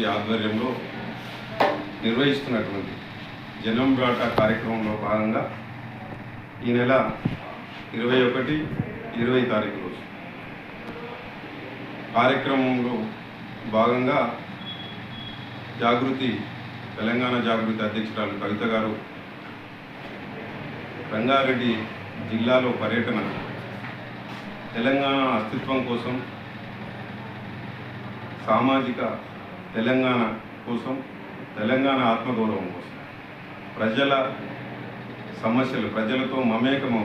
తెలంగాణ ఆధ్వర్యంలో నిర్వహిస్తున్నటువంటి జనం బ్రాట కార్యక్రమంలో భాగంగా ఈ నెల ఇరవై ఒకటి ఇరవై తారీఖు రోజు కార్యక్రమంలో భాగంగా జాగృతి తెలంగాణ జాగృతి అధ్యక్షురాలు కవిత గారు రంగారెడ్డి జిల్లాలో పర్యటన తెలంగాణ అస్తిత్వం కోసం సామాజిక తెలంగాణ కోసం తెలంగాణ ఆత్మగౌరవం కోసం. ప్రజల సమస్యలు ప్రజలతో మమేకమం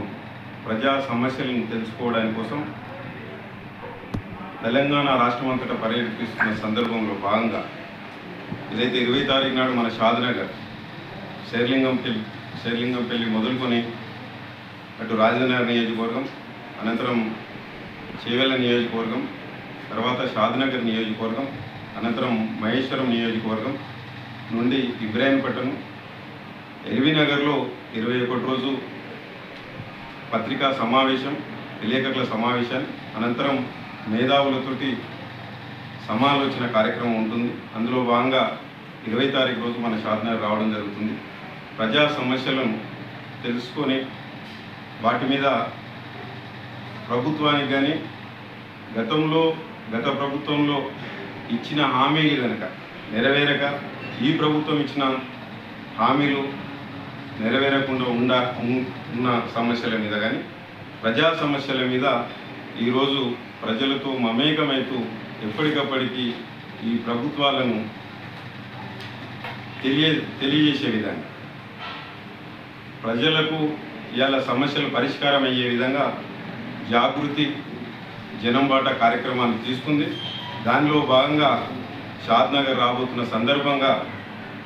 ప్రజా సమస్యలను తెలుసుకోవడానికి కోసం తెలంగాణ రాష్ట్రం అంతటా పర్యటిస్తున్న సందర్భంలో భాగంగా ఇదైతే ఇరవై తారీఖు నాడు మన షాద్నగర్ శేర్లింగంపల్లి శేర్లింగంపల్లి మొదలుకొని అటు రాజనగర్ నియోజకవర్గం అనంతరం చేవెళ్ళ నియోజకవర్గం తర్వాత షాద్నగర్ నియోజకవర్గం అనంతరం మహేశ్వరం నియోజకవర్గం నుండి ఇబ్రాహీంపట్నం ఎల్బీ నగర్లో ఇరవై ఒకటి రోజు పత్రికా సమావేశం విలేకరుల సమావేశాన్ని అనంతరం మేధావులతోటి సమాలోచన కార్యక్రమం ఉంటుంది. అందులో భాగంగా ఇరవై తారీఖు రోజు మన షాద్నగర్ రావడం జరుగుతుంది. ప్రజా సమస్యలను తెలుసుకొని వాటి మీద ప్రభుత్వానికి కానీ గతంలో గత ప్రభుత్వంలో ఇచ్చిన హామీలు కనుక నెరవేరక ఈ ప్రభుత్వం ఇచ్చిన హామీలు నెరవేరకుండా ఉండ ఉన్న సమస్యల మీద కానీ ప్రజా సమస్యల మీద ఈరోజు ప్రజలతో మమేకమైతూ ఎప్పటికప్పటికీ ఈ ప్రభుత్వాలను తెలియ తెలియజేసే విధంగా ప్రజలకు ఇవాళ సమస్యలు పరిష్కారం అయ్యే విధంగా జాగృతి జనంబాట కార్యక్రమాన్ని తీసుకుంది. దానిలో భాగంగా షాద్నగర్ రాబోతున్న సందర్భంగా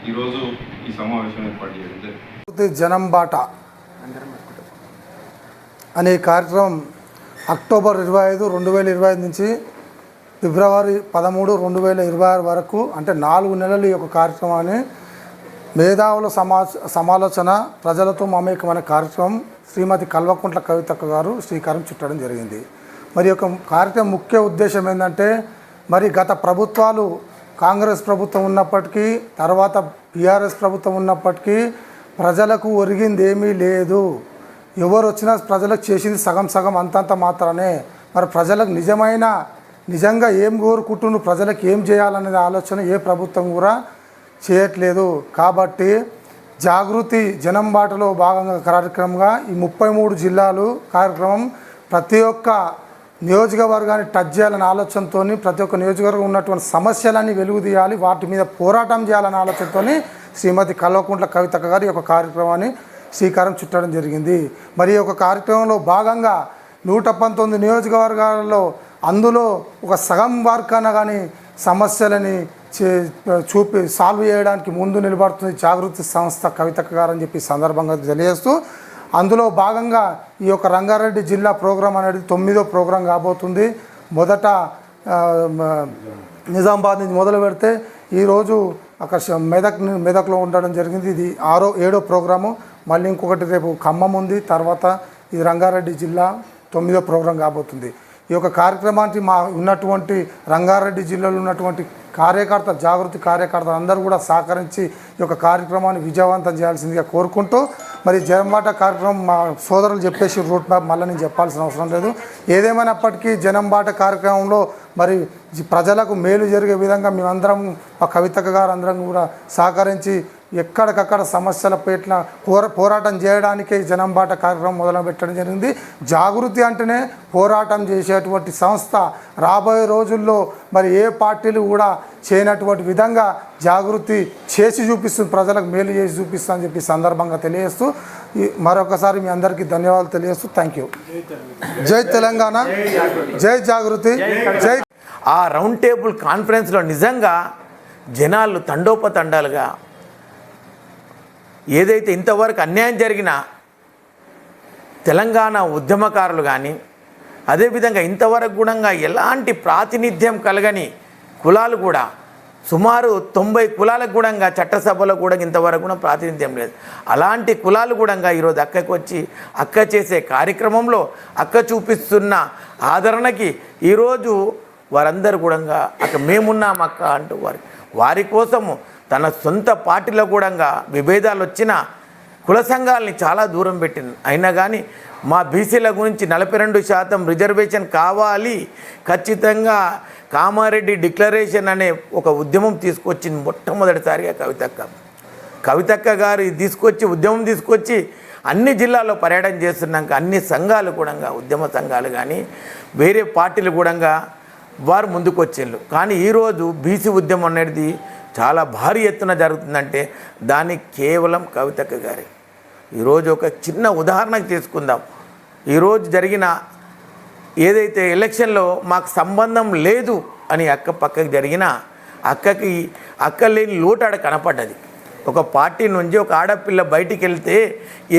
ఈరోజు ఈ సమావేశం ఏర్పాటు చేయడం జనం బాట అనే కార్యక్రమం అక్టోబర్ ఇరవై ఐదు రెండు వేల ఇరవై ఐదు నుంచి ఫిబ్రవరి పదమూడు రెండు వేల ఇరవై ఆరు వరకు అంటే నాలుగు నెలలు ఈ యొక్క కార్యక్రమాన్ని మేధావుల సమా సమాలోచన ప్రజలతో మమేకమైన కార్యక్రమం శ్రీమతి కల్వకుంట్ల కవితక్క గారు శ్రీకారం చుట్టడం జరిగింది. మరి యొక్క కార్యక్రమం ముఖ్య ఉద్దేశం ఏంటంటే మరి గత ప్రభుత్వాలు కాంగ్రెస్ ప్రభుత్వం ఉన్నప్పటికీ తర్వాత బీఆర్ఎస్ ప్రభుత్వం ఉన్నప్పటికీ ప్రజలకు ఒరిగింది ఏమీ లేదు. ఎవరు వచ్చినా ప్రజలకు చేసింది సగం సగం అంతంత మాత్రమే. మరి ప్రజలకు నిజమైన నిజంగా ఏం కోరుకుంటున్నారు ప్రజలకు ఏం చేయాలనే ఆలోచన ఏ ప్రభుత్వం కూడా చేయట్లేదు. కాబట్టి జాగృతి జనం బాటలో భాగంగా కార్యక్రమంగా ఈ ముప్పై మూడు జిల్లాలు కార్యక్రమం ప్రతి ఒక్క నియోజకవర్గాన్ని టచ్ చేయాలనే ఆలోచనతో ప్రతి ఒక్క నియోజకవర్గం ఉన్నటువంటి సమస్యలన్నీ వెలుగు తీయాలి వాటి మీద పోరాటం చేయాలనే ఆలోచనతో శ్రీమతి కల్వకుంట్ల కవిత గారి యొక్క కార్యక్రమాన్ని శ్రీకారం చుట్టడం జరిగింది. మరి ఈ యొక్క కార్యక్రమంలో భాగంగా నూట పంతొమ్మిది నియోజకవర్గాలలో అందులో ఒక సగం వార్కన కానీ సమస్యలని చే చూపి సాల్వ్ చేయడానికి ముందు నిలబడుతుంది జాగృతి సంస్థ కవితక్క గారు అని చెప్పి సందర్భంగా తెలియజేస్తూ అందులో భాగంగా ఈ యొక్క రంగారెడ్డి జిల్లా ప్రోగ్రాం అనేది తొమ్మిదో ప్రోగ్రాం కాబోతుంది. మొదట నిజామాబాద్ నుంచి మొదలు పెడితే ఈరోజు అక్కడ మెదక్ మెదక్లో ఉండడం జరిగింది. ఇది ఆరో ఏడో ప్రోగ్రాము. మళ్ళీ ఇంకొకటి రేపు ఖమ్మం ఉంది. తర్వాత ఇది రంగారెడ్డి జిల్లా తొమ్మిదో ప్రోగ్రాం కాబోతుంది. ఈ యొక్క కార్యక్రమానికి మా ఉన్నటువంటి రంగారెడ్డి జిల్లాలో ఉన్నటువంటి కార్యకర్త జాగృతి కార్యకర్తలు అందరూ కూడా సహకరించి ఈ యొక్క కార్యక్రమాన్ని విజయవంతం చేయాల్సిందిగా కోరుకుంటూ మరి జనంబాట కార్యక్రమం మా సోదరులు చెప్పేసి రూట్ మ్యాప్ మళ్ళీ నేను చెప్పాల్సిన అవసరం లేదు. ఏదేమైనప్పటికీ జనంబాట కార్యక్రమంలో మరి ప్రజలకు మేలు జరిగే విధంగా మేమందరం మా కవితక్క గారు అందరం కూడా సహకరించి ఎక్కడికక్కడ సమస్యల పట్ల పోర పోరాటం చేయడానికే ఈ జనంబాట కార్యక్రమం మొదలు పెట్టడం జరిగింది. జాగృతి అంటేనే పోరాటం చేసేటువంటి సంస్థ. రాబోయే రోజుల్లో మరి ఏ పార్టీలు కూడా చేయనటువంటి విధంగా జాగృతి చేసి చూపిస్తుంది ప్రజలకు మేలు చేసి చూపిస్తా అని చెప్పి ఈ సందర్భంగా తెలియజేస్తూ మరొకసారి మీ అందరికీ ధన్యవాదాలు తెలియజేస్తూ థ్యాంక్ యూ. జై తెలంగాణ. జై జాగృతి. జై ఆ రౌండ్ టేబుల్ కాన్ఫరెన్స్లో నిజంగా జనాలు తండోపతండాలుగా ఏదైతే ఇంతవరకు అన్యాయం జరిగినా తెలంగాణ ఉద్యమకారులు కానీ అదేవిధంగా ఇంతవరకు గుణంగా ఎలాంటి ప్రాతినిధ్యం కలగని కులాలు కూడా సుమారు తొంభై కులాలకు కూడా చట్టసభలో కూడా ఇంతవరకు కూడా ప్రాతినిధ్యం లేదు. అలాంటి కులాలు కూడా ఈరోజు అక్కకి వచ్చి అక్క చేసే కార్యక్రమంలో అక్క చూపిస్తున్న ఆదరణకి ఈరోజు వారందరూ కూడా అక్కడ మేమున్నాం అక్క అంటూ వారి వారి కోసము తన సొంత పార్టీలో కూడా విభేదాలు వచ్చినా కుల సంఘాలని చాలా దూరం పెట్టింది. అయినా కానీ మా బీసీల గురించి నలభై రెండు శాతం రిజర్వేషన్ కావాలి. ఖచ్చితంగా కామారెడ్డి డిక్లరేషన్ అనే ఒక ఉద్యమం తీసుకొచ్చింది మొట్టమొదటిసారిగా కవితక్క. కవితక్క గారు తీసుకొచ్చి ఉద్యమం తీసుకొచ్చి అన్ని జిల్లాల్లో పర్యటన చేస్తున్నాక అన్ని సంఘాలు కూడా ఉద్యమ సంఘాలు కానీ వేరే పార్టీలు కూడా వారు ముందుకు వచ్చిండ్రు కానీ ఈరోజు బీసీ ఉద్యమం అనేది చాలా భారీ ఎత్తున జరుగుతుందంటే దానికి కేవలం కవితక్క గారి. ఈరోజు ఒక చిన్న ఉదాహరణకు తీసుకుందాం. ఈరోజు జరిగిన ఏదైతే ఎలక్షన్లో మాకు సంబంధం లేదు అని అక్క పక్కకి జరిగిన అక్కకి అక్క లేని లోటాడ కనపడ్డది. ఒక పార్టీ నుంచి ఒక ఆడపిల్ల బయటికి వెళ్తే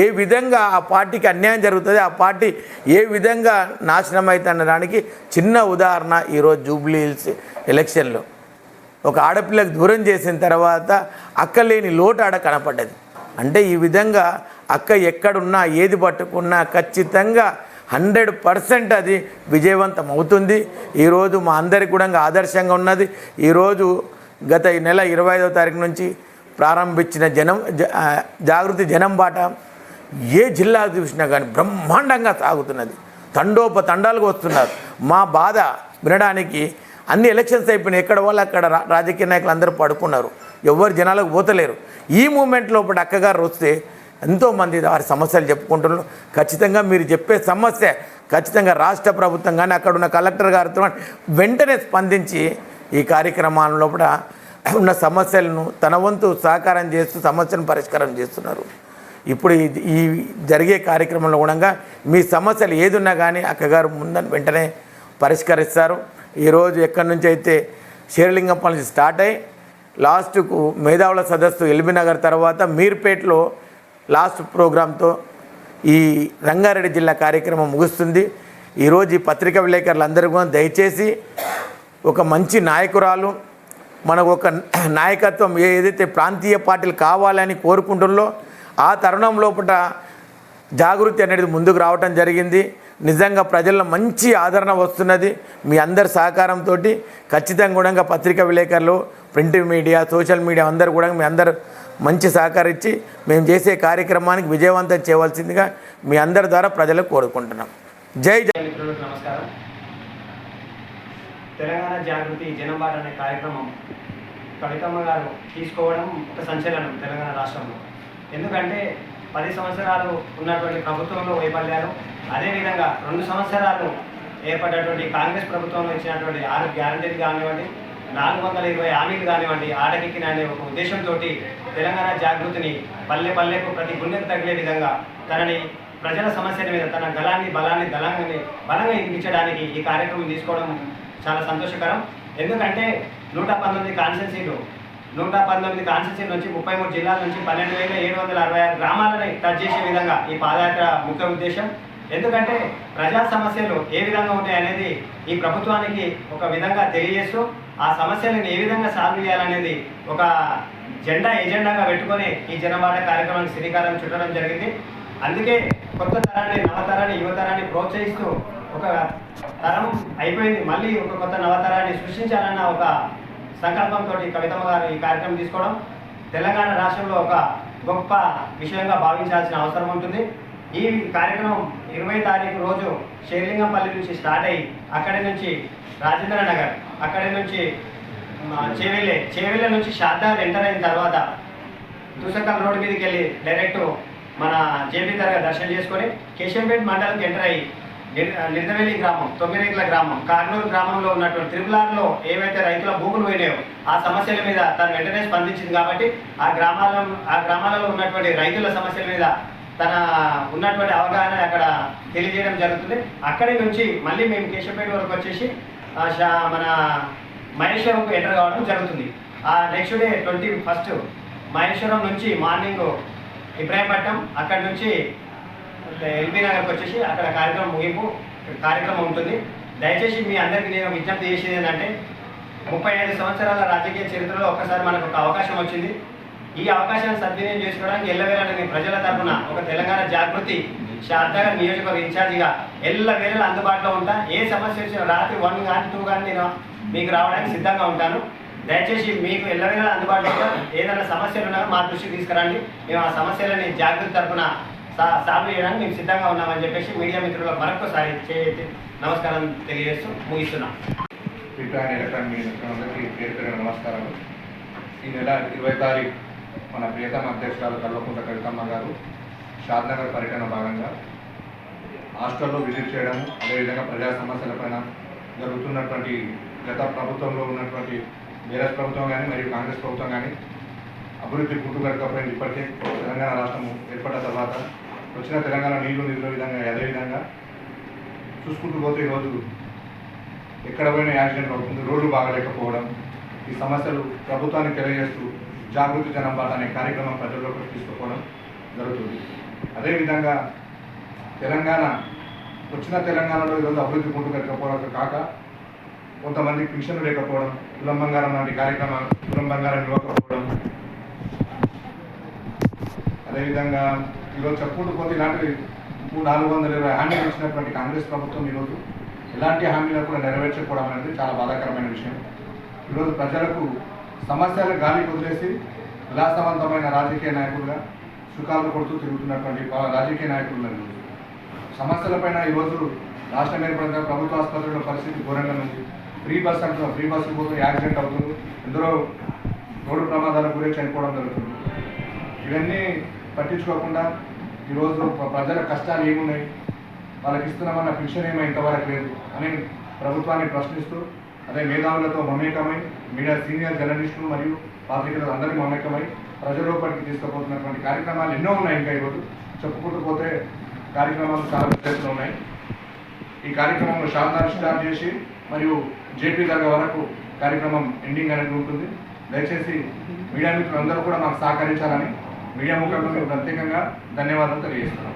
ఏ విధంగా ఆ పార్టీకి అన్యాయం జరుగుతుంది ఆ పార్టీ ఏ విధంగా నాశనం అవుతుంది అనడానికి చిన్న ఉదాహరణ ఈరోజు జూబ్లీ హిల్స్ ఎలక్షన్లో. ఒక ఆడపిల్లకు దూరం చేసిన తర్వాత అక్క లేని లోటు ఆడ కనపడ్డది. అంటే ఈ విధంగా అక్క ఎక్కడున్నా ఏది పట్టుకున్నా ఖచ్చితంగా హండ్రెడ్ పర్సెంట్ అది విజయవంతం అవుతుంది. ఈరోజు మా అందరికి కూడా ఆదర్శంగా ఉన్నది. ఈరోజు గత ఈ నెల ఇరవై ఐదో తారీఖు నుంచి ప్రారంభించిన జనం జాగృతి జనం బాట ఏ జిల్లా చూసినా కానీ బ్రహ్మాండంగా సాగుతున్నది. తండోపతండాలుగా వస్తున్నారు. మా బాధ వినడానికి అన్ని ఎలక్షన్స్ అయిపోయినాయి. ఎక్కడ వాళ్ళు అక్కడ రా- రాజకీయ నాయకులు అందరూ పడుకున్నారు. ఎవరు జనాలకు పోతలేరు. ఈ మూమెంట్ లోపల అక్కగారు వస్తే ఎంతోమంది వారి సమస్యలు చెప్పుకుంటున్నారు. ఖచ్చితంగా మీరు చెప్పే సమస్య ఖచ్చితంగా రాష్ట్ర ప్రభుత్వం కానీ అక్కడ ఉన్న కలెక్టర్ గారితో కానీ వెంటనే స్పందించి ఈ కార్యక్రమాల లోపల ఉన్న సమస్యలను తన వంతు సహకారం చేస్తూ సమస్యను పరిష్కారం చేస్తున్నారు. ఇప్పుడు ఈ జరిగే కార్యక్రమంలో కూడా మీ సమస్యలు ఏదున్నా కానీ అక్కగారు ముందని వెంటనే పరిష్కరిస్తారు. ఈరోజు ఎక్కడి నుంచి అయితే షేర్లింగంపల్లి నుంచి స్టార్ట్ అయ్యి లాస్ట్కు మేధావుల సదస్సు ఎల్బీనగర్ తర్వాత మీర్పేట్లో లాస్ట్ ప్రోగ్రాంతో ఈ రంగారెడ్డి జిల్లా కార్యక్రమం ముగుస్తుంది. ఈరోజు ఈ పత్రికా విలేకరులందరూ కూడా దయచేసి ఒక మంచి నాయకురాలు మనకు ఒక నాయకత్వం ఏదైతే ప్రాంతీయ పార్టీలు కావాలని కోరుకుంటుందో ఆ తరుణం లోపల జాగృతి అనేది ముందుకు రావటం జరిగింది. నిజంగా ప్రజల్లో మంచి ఆదరణ వస్తున్నది మీ అందరి సహకారంతో ఖచ్చితంగా కూడా పత్రికా విలేకరులు ప్రింట్ మీడియా సోషల్ మీడియా అందరూ కూడా మీ అందరు మంచి సహకరించి మేము చేసే కార్యక్రమానికి విజయవంతం చేయవలసిందిగా మీ అందరి ద్వారా ప్రజలకు కోరుకుంటున్నాం. జై జై. మిత్రులకు నమస్కారం. తెలంగాణ జాగృతి జనంబాట అనే కార్యక్రమం కవితమ్మ గారు తీసుకోవడం ఒక సంచలనం తెలంగాణ రాష్ట్రంలో. ఎందుకంటే పది సంవత్సరాలు ఉన్నటువంటి ప్రభుత్వంలో వైఫల్యాలు అదేవిధంగా రెండు సంవత్సరాలు ఏర్పడినటువంటి కాంగ్రెస్ ప్రభుత్వంలో ఇచ్చినటువంటి ఆరు గ్యారంటీలు కానివ్వండి నాలుగు వందల ఇరవై హామీలు కానివ్వండి ఆటకెక్కిన అనే ఒక ఉద్దేశంతో తెలంగాణ జాగృతిని పల్లె పల్లెకు ప్రతి గుండెకు తగిలే విధంగా తనని ప్రజల సమస్యల మీద తన గలాన్ని బలాన్ని దళాన్ని బలంగా ఇప్పించడానికి ఈ కార్యక్రమం తీసుకోవడం చాలా సంతోషకరం. ఎందుకంటే నూట పంతొమ్మిది కాన్స్టెన్సీలు నూట పంతొమ్మిది కాన్స్టెన్సీ నుంచి ముప్పై మూడు జిల్లాల నుంచి పన్నెండు వేల ఏడు వందల అరవై ఆరు గ్రామాలని టచ్ చేసే విధంగా ఈ పాదయాత్ర ముఖ్య ఉద్దేశం. ఎందుకంటే ప్రజా సమస్యలు ఏ విధంగా ఉంటాయి అనేది ఈ ప్రభుత్వానికి ఒక విధంగా తెలియజేస్తూ ఆ సమస్యలను ఏ విధంగా సాల్వ్ చేయాలనేది ఒక జెండా ఎజెండాగా పెట్టుకొని ఈ జనవాడ కార్యక్రమానికి శ్రీకారం చుట్టడం జరిగింది. అందుకే కొత్త తరాన్ని నవతరాన్ని యువతరాన్ని ప్రోత్సహిస్తూ ఒక తరం అయిపోయింది. మళ్ళీ ఒక కొత్త నవతరాన్ని సృష్టించాలన్న ఒక సంకల్పంతో కవితమ్మ గారు ఈ కార్యక్రమం తీసుకోవడం తెలంగాణ రాష్ట్రంలో ఒక గొప్ప విషయంగా భావించాల్సిన అవసరం ఉంటుంది. ఈ కార్యక్రమం ఇరవై తారీఖు రోజు షేర్లింగంపల్లి నుంచి స్టార్ట్ అయ్యి అక్కడి నుంచి రాజేంద్ర నగర్ అక్కడి నుంచి ఆ, చేవెళ్ళే నుంచి షాద్దార్ ఎంటర్ అయిన తర్వాత దుసకల్ రోడ్ మీదకి వెళ్ళి డైరెక్ట్ మన జేపీ దగ్గర దర్శనం చేసుకొని కేశంపేట్ మండలంకి ఎంటర్ అయ్యి నిర్- గ్రామం తొమ్మిరేట్ల గ్రామం కార్నూలు గ్రామంలో ఉన్నటువంటి త్రిపులార్లో ఏవైతే రైతుల భూములు పోయినాయో ఆ సమస్యల మీద తను వెంటనే స్పందించింది కాబట్టి ఆ గ్రామాల ఆ గ్రామాలలో ఉన్నటువంటి రైతుల సమస్యల మీద తన ఉన్నటువంటి అవగాహన అక్కడ తెలియజేయడం జరుగుతుంది. అక్కడి నుంచి మళ్ళీ మేము కేశవపేట వరకు వచ్చేసి షా- మన మహేశ్వరంకు ఎంటర్ కావడం జరుగుతుంది. ఆ next day twenty first Maheshwaram నుంచి మార్నింగ్ ఇబ్రాహీంపట్నం అక్కడి నుంచి ఎల్బీ నగర్కి వచ్చేసి అక్కడ కార్యక్రమం ముగింపు కార్యక్రమం ఉంటుంది. దయచేసి మీ అందరికీ నేను విజ్ఞప్తి చేసేది ఏంటంటే ముప్పై ఐదు సంవత్సరాల రాజకీయ చరిత్రలో ఒక్కసారి మనకు ఒక అవకాశం వచ్చింది. ఈ అవకాశాన్ని సద్వినియోగం చేసుకోవడానికి ఎల్లవేళ ప్రజల తరపున ఒక తెలంగాణ జాగృతి షాద్నగర్ నియోజకవర్గ ఇన్ఛార్జిగా ఎల్ల అందుబాటులో ఉంటా. ఏ సమస్య వచ్చినా రాత్రి వన్ కానీ టూ కానీ నేను మీకు రావడానికి సిద్ధంగా ఉంటాను. దయచేసి మీకు ఎల్లవేళలు అందుబాటులో ఏదైనా సమస్యలు ఉన్నా మా దృష్టికి తీసుకురండి. మేము ఆ సమస్యలని జాగ్రత్త తరఫున సాల్వ్ చేయడానికి మేము సిద్ధంగా ఉన్నామని చెప్పేసి మీడియా మిత్రులకు మరొకసారి నమస్కారం తెలియజేస్తూ ముగిస్తున్నాం. ప్రిపేర్ ఎలక్ట్రానిక్ మీడియాకి పేరు పేరు నమస్కారాలు. ఈ నెల ఇరవై తారీఖు మన ప్రియతమ అధ్యక్షురాలు కల్వకుంట కవితమ్మ గారు షాద్నగర్ పర్యటన భాగంగా హాస్టల్లో విజిట్ చేయడం అదేవిధంగా ప్రజా సమస్యలపైన జరుగుతున్నటువంటి గత ప్రభుత్వంలో ఉన్నటువంటి బీఆర్ఎస్ ప్రభుత్వం కానీ మరియు కాంగ్రెస్ ప్రభుత్వం కానీ అభివృద్ధి పుట్టుకడకపోయింది ఇప్పటికే తెలంగాణ రాష్ట్రము ఏర్పడ్డ తర్వాత వచ్చిన తెలంగాణ నీళ్ళు నిధుల విధంగా అదేవిధంగా చూసుకుంటూ పోతే ఈరోజు ఎక్కడ పోయినా యాక్సిడెంట్ అవుతుంది రోడ్లు బాగలేకపోవడం ఈ సమస్యలు ప్రభుత్వానికి తెలియజేస్తూ జాగృతి జనం బాట అనే కార్యక్రమం ప్రజల్లోకి తీసుకుపోవడం జరుగుతుంది. అదేవిధంగా తెలంగాణ వచ్చిన తెలంగాణలో ఈరోజు అభివృద్ధి పుట్టుకెళ్ళకపోవడం కాక కొంతమంది పింఛన్లు లేకపోవడం కులం బంగారం లాంటి కార్యక్రమాలు కులం బంగారం ఇవ్వకపోవడం అదేవిధంగా ఈరోజు చెప్పుకుంటూ పోతే ఇలాంటివి మూడు నాలుగు వందల ఇరవై హామీలు ఇచ్చినటువంటి కాంగ్రెస్ ప్రభుత్వం ఈరోజు ఎలాంటి హామీలు కూడా నెరవేర్చకపోవడం అనేది చాలా బాధాకరమైన విషయం. ఈరోజు ప్రజలకు సమస్యలు గాలి వదిలేసి విలాసవంతమైన రాజకీయ నాయకులుగా సుఖాలు కొడుతూ తిరుగుతున్నటువంటి రాజకీయ నాయకులు సమస్యలపైన ఈరోజు రాష్ట్రం ఏర్పడిన ప్రభుత్వ ఆసుపత్రుల పరిస్థితి ఘోరంగా ఉంది. ఫ్రీ బస్ అంటున్నారు ఫ్రీ బస్సు పోతే యాక్సిడెంట్ అవుతుంది. ఎందరో రోడ్డు ప్రమాదాలకు గురి చనిపోవడం జరుగుతుంది. ఇవన్నీ పట్టించుకోకుండా ఈరోజు ప్రజల కష్టాలు ఏమున్నాయి? వాళ్ళకి ఇస్తున్నామన్న పిక్షన్ ఏమో ఇంతవరకు లేదు అని ప్రభుత్వాన్ని ప్రశ్నిస్తూ అదే మేధావులతో మమేకమై మీడియా సీనియర్ జర్నలిస్టులు మరియు పాత్రికలు అందరి మమేకమై ప్రజలోపలికి తీసుకుపోతున్నటువంటి కార్యక్రమాలు ఎన్నో ఉన్నాయి ఇంకా ఈరోజు చెప్పుకుంటూ పోతే కార్యక్రమాలు చాలా పెద్దలు ఉన్నాయి. ఈ కార్యక్రమంలో షార్దార్ స్టార్ట్ చేసి మరియు జేపీ దగ్గర వరకు కార్యక్రమం ఎండింగ్ అనేది ఉంటుంది. దయచేసి మీడియా మిత్రులందరూ కూడా మాకు సహకరించాలని మీడియా ముఖంగా ప్రత్యేకంగా ధన్యవాదాలు తెలియజేస్తున్నాం.